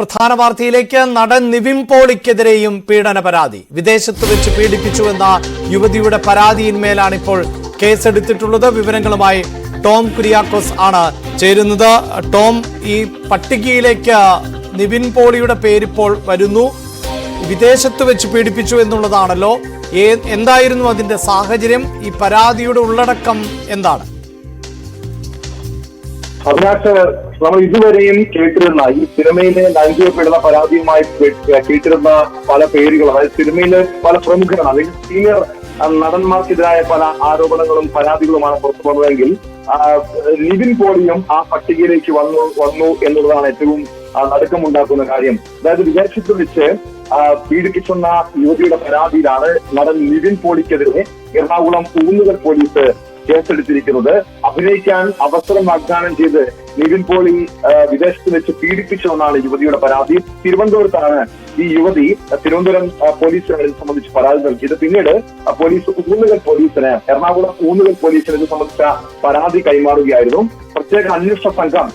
പ്രധാന വാർത്തയിലേക്ക് നടൻ നിവിൻ പോളിക്കെതിരെയും പീഡന പരാതി. വിദേശത്ത് വെച്ച് പീഡിപ്പിച്ചുവെന്ന യുവതിയുടെ പരാതിയിന്മേലാണ് ഇപ്പോൾ കേസെടുത്തിട്ടുള്ളത്. വിവരങ്ങളുമായി ടോം കുര്യാക്കോസ് ആണ് ചേരുന്നത്. ടോം ഈ പട്ടികയിലേക്ക് നിവിൻ പോളിയുടെ പേരിപ്പോൾ വരുന്നു. വിദേശത്ത് വെച്ച് പീഡിപ്പിച്ചു എന്നുള്ളതാണല്ലോ. എന്തായിരുന്നു അതിന്റെ സാഹചര്യം? ഈ പരാതിയുടെ ഉള്ളടക്കം എന്താണ്? അതിനകത്ത് നമ്മൾ ഇതുവരെയും കേട്ടിരുന്ന ഈ സിനിമയിലെ നൽകിയപ്പെടുന്ന പരാതിയുമായി കേട്ടിരുന്ന പല പേരുകൾ അതായത് സിനിമയിലെ പല പ്രമുഖരാണ് അല്ലെങ്കിൽ സീനിയർ നടന്മാർക്കെതിരായ പല ആരോപണങ്ങളും പരാതികളുമാണ് പുറത്തു വന്നതെങ്കിൽ നിവിൻ പോളിയും ആ പട്ടികയിലേക്ക് വന്നു വന്നു എന്നുള്ളതാണ് ഏറ്റവും നടുക്കമുണ്ടാക്കുന്ന കാര്യം. അതായത് വിദേശത്ത് വെച്ച് ആ, പീഡിപ്പിച്ചെന്ന യുവതിയുടെ പരാതിയിലാണ് നടൻ നിവിൻ പോളിക്കെതിരെ എറണാകുളം ഊന്നുകൽ പോലീസ് കേസെടുത്തിരിക്കുന്നത്. അഭിനയിക്കാൻ അവസരം വാഗ്ദാനം ചെയ്ത് നിവിൻ പോളി വിദേശത്ത് വെച്ച് പീഡിപ്പിച്ചുവെന്നാണ് യുവതിയുടെ പരാതി. തിരുവനന്തപുരത്താണ് ഈ യുവതി തിരുവനന്തപുരം പോലീസ് സംബന്ധിച്ച് പരാതി നൽകിയത്. പിന്നീട് പോലീസ് ഊന്നുകൽ പോലീസിന് എറണാകുളം ഊന്നുകൽ പോലീസിന് ഇത് സംബന്ധിച്ച പരാതി കൈമാറുകയായിരുന്നു. പ്രത്യേക അന്വേഷണ സംഘം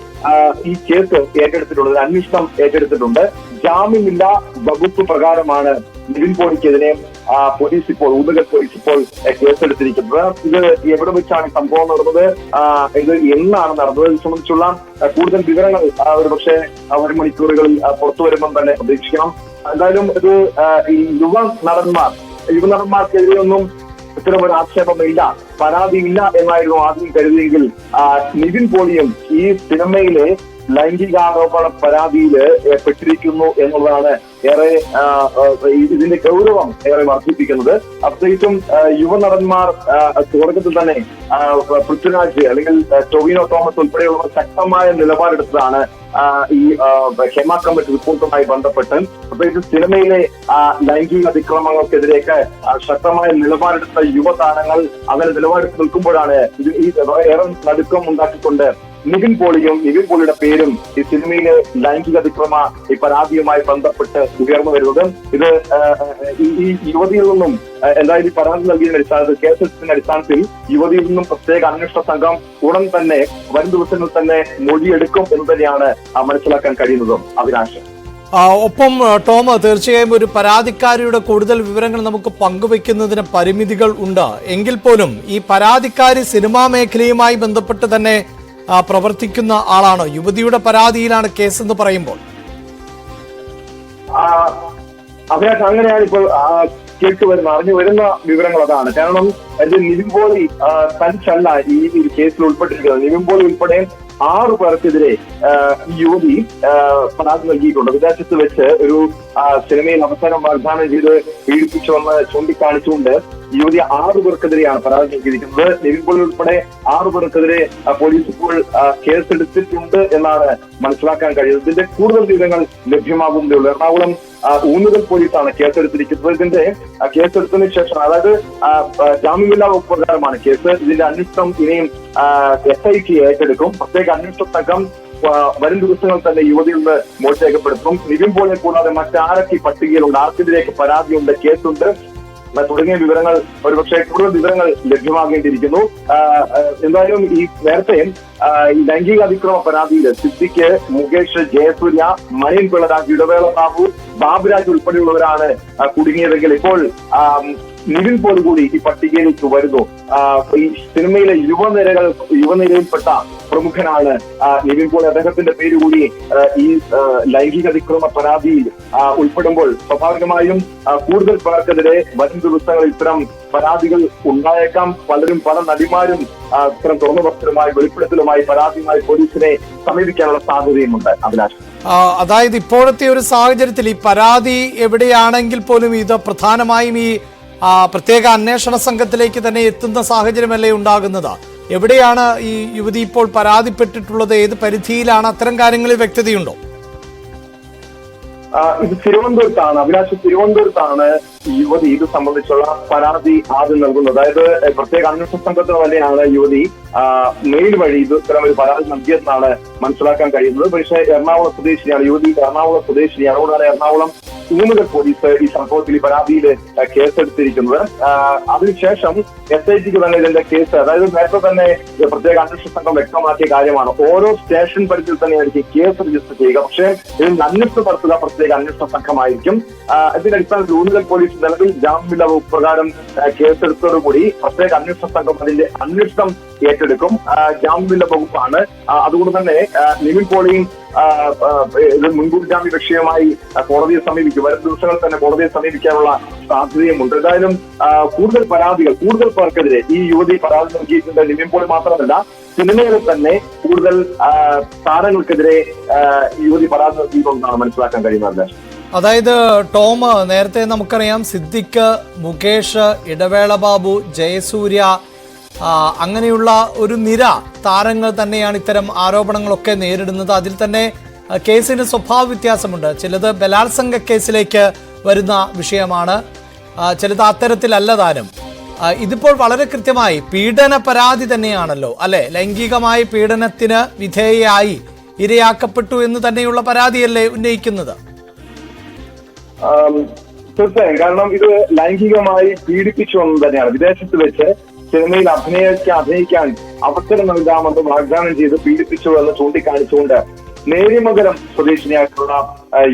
ഈ കേസ് ഏറ്റെടുത്തിട്ടുള്ളത് അന്വേഷണം ഏറ്റെടുത്തിട്ടുണ്ട്. ജാമ്യമില്ല വകുപ്പ് പ്രകാരമാണ് നിവിൻ പോളിക്കെതിരെ ആ, പോലീസ് ഇപ്പോൾ ഊന്നുകൽ പോലീസ് ഇപ്പോൾ കേസെടുത്തിരിക്കുന്നത്. ഇത് എവിടെ വെച്ചാണ് സംഭവം നടന്നത്? ഇത് എന്നാണ് നടന്നത്? സംബന്ധിച്ചുള്ള കൂടുതൽ വിവരങ്ങൾ ഒരു പക്ഷേ ഒരു മണിക്കൂറുകളിൽ പുറത്തു വരുമ്പം തന്നെ പ്രതീക്ഷിക്കണം. എന്തായാലും ഇത് ഈ യുവ നടന്മാർ യുവ നടന്മാർക്കെതിരെയൊന്നും ഇത്തരം ഒരു ആക്ഷേപമില്ല പരാതിയില്ല എന്നായിരുന്നു ആദ്യം കരുതിയെങ്കിൽ നിവിൻ പോളിയും ഈ സിനിമയിലെ ലൈംഗികാരോപണ പരാതിയിൽ പെട്ടിരിക്കുന്നു എന്നുള്ളതാണ് ഏറെ ഇതിന്റെ ഗൗരവം ഏറെ വർദ്ധിപ്പിക്കുന്നത് പ്രത്യേകിച്ചും യുവ യുവനടന്മാർ ആ, തുടക്കത്തിൽ തന്നെ പൃഥ്വിരാജ് അല്ലെങ്കിൽ ടൊവിനോ തോമസ് ഉൾപ്പെടെയുള്ളവർ ശക്തമായ നിലപാടെടുത്തതാണ് ഈ ഹെമ കമ്മിറ്റി റിപ്പോർട്ടുമായി ബന്ധപ്പെട്ട്. പ്രത്യേകിച്ച് സിനിമയിലെ ലൈംഗിക അതിക്രമങ്ങൾക്കെതിരെയൊക്കെ ശക്തമായ നിലപാടെടുത്ത യുവതാരങ്ങൾ അങ്ങനെ നിലപാടെടുത്ത് നിൽക്കുമ്പോഴാണ് ഈ ഏറെ നടുക്കം ഉണ്ടാക്കിക്കൊണ്ട് നിവിൻ പോളിയും നിവിൻ പോളിയുടെ പേരും ഈ സിനിമയിലെ ലൈംഗിക അതിക്രമ ഈ പരാതിയുമായി ബന്ധപ്പെട്ട് ഉയർന്നു വരുന്നത്. ഇത് ഈ യുവതിയിൽ നിന്നും എന്തായാലും പരാതി നൽകിയതിന്റെ അടിസ്ഥാനത്തിൽ കേസെടുത്തതിന്റെ അടിസ്ഥാനത്തിൽ യുവതിയിൽ നിന്നും പ്രത്യേക അന്വേഷണ സംഘം ഉടൻ തന്നെ വരും ദിവസങ്ങളിൽ തന്നെ മൊഴിയെടുക്കും എന്ന് തന്നെയാണ് മനസ്സിലാക്കാൻ കഴിയുന്നതും അവിനാശം ഒപ്പം ടോമ തീർച്ചയായും ഒരു പരാതിക്കാരിയുടെ കൂടുതൽ വിവരങ്ങൾ നമുക്ക് പങ്കുവെക്കുന്നതിന് പരിമിതികൾ ഉണ്ട്. എങ്കിൽ പോലും ഈ പരാതിക്കാരി സിനിമാ മേഖലയുമായി ബന്ധപ്പെട്ട് തന്നെ പ്രവർത്തിക്കുന്ന ആളാണോ. യുവതിയുടെ പരാതിയിലാണ് കേസ് എന്ന് പറയുമ്പോൾ അഭിലാഷ് അങ്ങനെയാണ് ഇപ്പോൾ കേട്ടു വരുന്ന അറിഞ്ഞു വരുന്ന വിവരങ്ങൾ അതാണ്. കാരണം ഇത് നിവിൻ തനിച്ചല്ല ഈ കേസിൽ ഉൾപ്പെട്ടിരിക്കുന്നത്. നിവിൻ ഉൾപ്പെടെ ആറു പേർക്കെതിരെ യുവതി പരാതി നൽകിയിട്ടുണ്ട്. വിദേശത്ത് വെച്ച് ഒരു സിനിമയിൽ അവസരം വാഗ്ദാനം ചെയ്ത് പീഡിപ്പിച്ചുവെന്ന് ചൂണ്ടിക്കാണിച്ചുകൊണ്ട് യുവതി ആറു പേർക്കെതിരെയാണ് പരാതി നൽകിയിരിക്കുന്നത്. നിവിൻ പോളി ഉൾപ്പെടെ ആറു പേർക്കെതിരെ പോലീസ് ഇപ്പോൾ കേസെടുത്തിട്ടുണ്ട് എന്നാണ് മനസ്സിലാക്കാൻ കഴിയുന്നത്. ഇതിന്റെ കൂടുതൽ വിവരങ്ങൾ ലഭ്യമാകുന്നതേ ഉള്ളൂ. എറണാകുളം ഊന്നുകൾ പോലീസാണ് കേസെടുത്തിരിക്കുന്നത്. ഇതിന്റെ കേസെടുത്തതിന് ശേഷം അതായത് ജാമ്യമില്ലാ വകുപ്പ് പ്രകാരമാണ് കേസ്. ഇതിന്റെ അന്വേഷണം ഇനിയും എസ് ഐ ടി ഏറ്റെടുക്കും. പ്രത്യേക അന്വേഷണ സംഘം വരും ദിവസങ്ങൾ തന്നെ യുവതിയിൽ നിന്ന് മോചനം രേഖപ്പെടുത്തും നിവിൻ പോലെ കൂടാതെ മറ്റാരൊക്കെ പട്ടികയിലുണ്ട്? ആർക്കെതിരെയൊക്കെ പരാതിയുണ്ട് കേസുണ്ട്? തുടങ്ങിയ വിവരങ്ങൾ ഒരുപക്ഷെ കൂടുതൽ വിവരങ്ങൾ ലഭ്യമാകേണ്ടിയിരിക്കുന്നു. എന്തായാലും ഈ നേരത്തെ ഈ ലൈംഗിക അതിക്രമ പരാതിയിൽ സിദ്ദിഖ് മുകേഷ് ജയസൂര്യ മണിയൻ പിള്ളരാജ് ഇടവേള ബാബു ബാബുരാജ് ഉൾപ്പെടെയുള്ളവരാണ് കുടുങ്ങിയതെങ്കിൽ ഇപ്പോൾ നിവിൻ പോലും കൂടി ഈ പട്ടികയിലേക്ക് വരുന്നു. ഈ സിനിമയിലെ യുവനിരകൾ യുവനിരയിൽപ്പെട്ട പ്രമുഖനാണ് നിവിൻ പോൾ. അദ്ദേഹത്തിന്റെ പേര് കൂടി ഈ ലൈംഗിക അതിക്രമ പരാതിയിൽ ഉൾപ്പെടുമ്പോൾ സ്വാഭാവികമായും കൂടുതൽ പേർക്കെതിരെ വരും ദിവസങ്ങളിൽ ഇത്തരം പരാതികൾ ഉണ്ടായേക്കാം. പലരും പല നടിമാരും ഇത്തരം തുറന്നു വസ്ത്രമായി വെളിപ്പെടുത്തലുമായി പരാതിയുമായി പോലീസിനെ സമീപിക്കാനുള്ള സാധ്യതയുമുണ്ട്. അഭിലാഷ്. അതായത് ഇപ്പോഴത്തെ ഒരു സാഹചര്യത്തിൽ ഈ പരാതി എവിടെയാണെങ്കിൽ പോലും ഇത് പ്രധാനമായും ഈ പ്രത്യേക അന്വേഷണ സംഘത്തിലേക്ക് തന്നെ എത്തുന്ന സാഹചര്യമല്ലേ ഉണ്ടാകുന്നത്? എവിടെയാണ് ഈ യുവതി ഇപ്പോൾ പരാതിപ്പെട്ടിട്ടുള്ളത്? ഏത് പരിധിയിലാണ്? അത്തരം കാര്യങ്ങളിൽ വ്യക്തതയുണ്ടോ? ഇത് തിരുവനന്തപുരത്താണ്. അഭിലാഷ് തിരുവനന്തപുരത്താണ് യുവതി ഇത് സംബന്ധിച്ചുള്ള പരാതി ആദ്യം നൽകുന്നത്. അതായത് പ്രത്യേക അന്വേഷണ സംഘത്തിന് തന്നെയാണ് യുവതി മെയിൽ വഴി ഇത് ഇത്തരം ഒരു പരാതി നൽകിയതെന്നാണ് മനസ്സിലാക്കാൻ കഴിയുന്നത്. പക്ഷേ എറണാകുളം സ്വദേശിനിയാണ് യുവതി. എറണാകുളം സ്വദേശിനിയാണ് അതുകൊണ്ടാണ് എറണാകുളം ഊന്നുകൽ പോലീസ് ഈ സംഭവത്തിൽ ഈ പരാതിയിൽ കേസെടുത്തിരിക്കുന്നത് അതിനുശേഷം എസ് ഐ ടിക്ക് തന്നെ ഇതിന്റെ കേസ് അതായത് നേരത്തെ തന്നെ പ്രത്യേക അന്വേഷണ സംഘം വ്യക്തമാക്കിയ കാര്യമാണ്. ഓരോ സ്റ്റേഷൻ പരിധിയിൽ തന്നെയായിരിക്കും കേസ് രജിസ്റ്റർ ചെയ്യുക. പക്ഷേ ഇതിൽ അന്വേഷണം നടത്തുക പ്രത്യേക അന്വേഷണ സംഘമായിരിക്കും. ഇതിന്റെ അടിസ്ഥാനത്തിൽ ഊന്നുകൽ പോലീസ് നിലവിൽ ജാമ്യമില്ല വകുപ്പ് പ്രകാരം കേസെടുത്തോടുകൂടി പ്രത്യേക അന്വേഷണ സംഘം അതിന്റെ അന്വേഷണം ഏറ്റെടുക്കും. ജാമ്യമില്ല വകുപ്പാണ്. അതുകൊണ്ട് തന്നെ നിവിൻ പോളിയും ഇത് മുൻകൂർ ജാമ്യ വിഷയമായി കോടതിയെ സമീപിക്കും. വരും ദിവസങ്ങളിൽ തന്നെ കോടതിയെ സമീപിക്കാനുള്ള സാധ്യതയുമുണ്ട്. എന്തായാലും കൂടുതൽ പരാതികൾ കൂടുതൽ പേർക്കെതിരെ ഈ യുവതി പരാതി നൽകിയിട്ടുണ്ട്. പോളി മാത്രമല്ല സിനിമയിൽ തന്നെ കൂടുതൽ താരങ്ങൾക്കെതിരെ യുവതി പരാതി നൽകിയിട്ടുണ്ടെന്നാണ് മനസ്സിലാക്കാൻ കഴിയുന്നത് അതായത് ടോം നേരത്തെ നമുക്കറിയാം സിദ്ദിഖ് മുകേഷ് ഇടവേള ബാബു ജയസൂര്യ അങ്ങനെയുള്ള ഒരു നിര താരങ്ങൾ തന്നെയാണ് ഇത്തരം ആരോപണങ്ങളൊക്കെ നേരിടുന്നത്. അതിൽ തന്നെ കേസിന് സ്വഭാവ വ്യത്യാസമുണ്ട്. ചിലത് ബലാത്സംഗ കേസിലേക്ക് വരുന്ന വിഷയമാണ്. ചിലത് അത്തരത്തിലല്ല താരം. ഇതിപ്പോൾ വളരെ കൃത്യമായി പീഡന പരാതി തന്നെയാണല്ലോ അല്ലെ? ലൈംഗികമായ പീഡനത്തിന് വിധേയയായി ഇരയാക്കപ്പെട്ടു എന്ന് തന്നെയുള്ള പരാതിയല്ലേ ഉന്നയിക്കുന്നത്? തീർച്ചയായും. കാരണം ഇത് ലൈംഗികമായി പീഡിപ്പിച്ചു എന്ന് തന്നെയാണ്. വിദേശത്ത് വെച്ച് സിനിമയിൽ അഭിനയിക്കാൻ അഭിനയിക്കാൻ അവസരം നൽകാമെന്ന് വാഗ്ദാനം ചെയ്ത് പീഡിപ്പിച്ചു എന്ന് ചൂണ്ടിക്കാണിച്ചുകൊണ്ട് നേര്യമംഗലം സ്വദേശിനിയായിട്ടുള്ള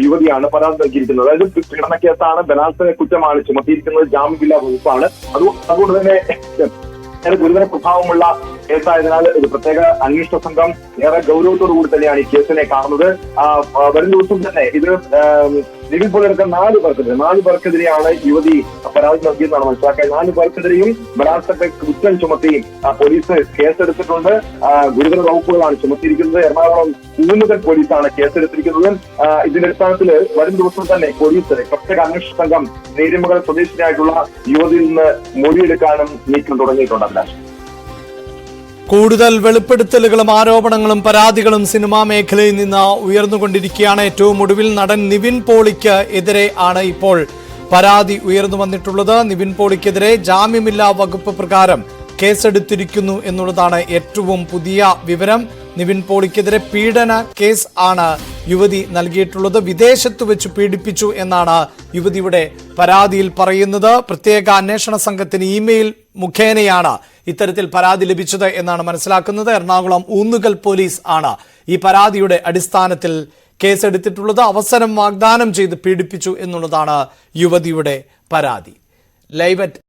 യുവതിയാണ് പരാതി നൽകിയിരിക്കുന്നത്. അതായത് പീഡന കേസാണ് ബലാത്സംഗ കുറ്റമാണ് ചുമത്തിയിരിക്കുന്നത്. ജാമ്യമില്ലാ വകുപ്പാണ്. അതുകൊണ്ട് തന്നെ ഗുരുതര പ്രഭാവമുള്ള കേസായതിനാൽ ഒരു പ്രത്യേക അന്വേഷണ സംഘം ഏറെ ഗൗരവത്തോടു കൂടി തന്നെയാണ് ഈ കേസിനെ കാണുന്നത്. വരും ദിവസം തന്നെ ഇത് നിവിൻ പോലെടുത്ത നാല് പേർക്കെതിരെ നാല് പേർക്കെതിരെയാണ് യുവതി പരാതി നൽകിയെന്നാണ് മനസ്സിലാക്കിയത് നാല് പേർക്കെതിരെയും ബലാത്സംഗ കുറ്റം ചുമത്തി പോലീസ് കേസെടുത്തിട്ടുണ്ട്. ഗുരുതര വകുപ്പുകളാണ് ചുമത്തിയിരിക്കുന്നത്. എറണാകുളം കൂന്നുകൾ പോലീസാണ് കേസെടുത്തിരിക്കുന്നത്. ഇതിന്റെ അടിസ്ഥാനത്തിൽ വരും ദിവസം തന്നെ പോലീസ് പ്രത്യേക അന്വേഷണ സംഘം നേരിമകൾ സ്വദേശിനായിട്ടുള്ള യുവതിയിൽ നിന്ന് മൊഴിയെടുക്കാനും നീക്കം തുടങ്ങിയിട്ടുണ്ട്. അഭിലാഷ്. കൂടുതൽ വെളിപ്പെടുത്തലുകളും ആരോപണങ്ങളും പരാതികളും സിനിമാ മേഖലയിൽ നിന്ന് ഉയർന്നുകൊണ്ടിരിക്കുകയാണ്. ഏറ്റവും ഒടുവിൽ നടൻ നിവിൻ പോളിക്ക് എതിരെ ആണ് ഇപ്പോൾ പരാതി ഉയർന്നു വന്നിട്ടുള്ളത്. നിവിൻ പോളിക്കെതിരെ ജാമ്യമില്ലാ വകുപ്പ് പ്രകാരം കേസെടുത്തിരിക്കുന്നു എന്നുള്ളതാണ് ഏറ്റവും പുതിയ വിവരം. നിവിൻ പോളിക്കെതിരെ പീഡന കേസ് ആണ് യുവതി നൽകിയിട്ടുള്ളത്. വിദേശത്ത് വെച്ച് പീഡിപ്പിച്ചു എന്നാണ് യുവതിയുടെ പരാതിയിൽ പറയുന്നത്. പ്രത്യേക അന്വേഷണ സംഘത്തിന് ഇമെയിൽ മുഖേനയാണ് ഇത്തരത്തിൽ പരാതി ലഭിച്ചത് എന്നാണ് മനസ്സിലാക്കുന്നത്. എറണാകുളം ഊന്നുകൽ പോലീസ് ആണ് ഈ പരാതിയുടെ അടിസ്ഥാനത്തിൽ കേസെടുത്തിട്ടുള്ളത്. അവസരം വാഗ്ദാനം ചെയ്ത് പീഡിപ്പിച്ചു എന്നുള്ളതാണ് യുവതിയുടെ പരാതി. Live at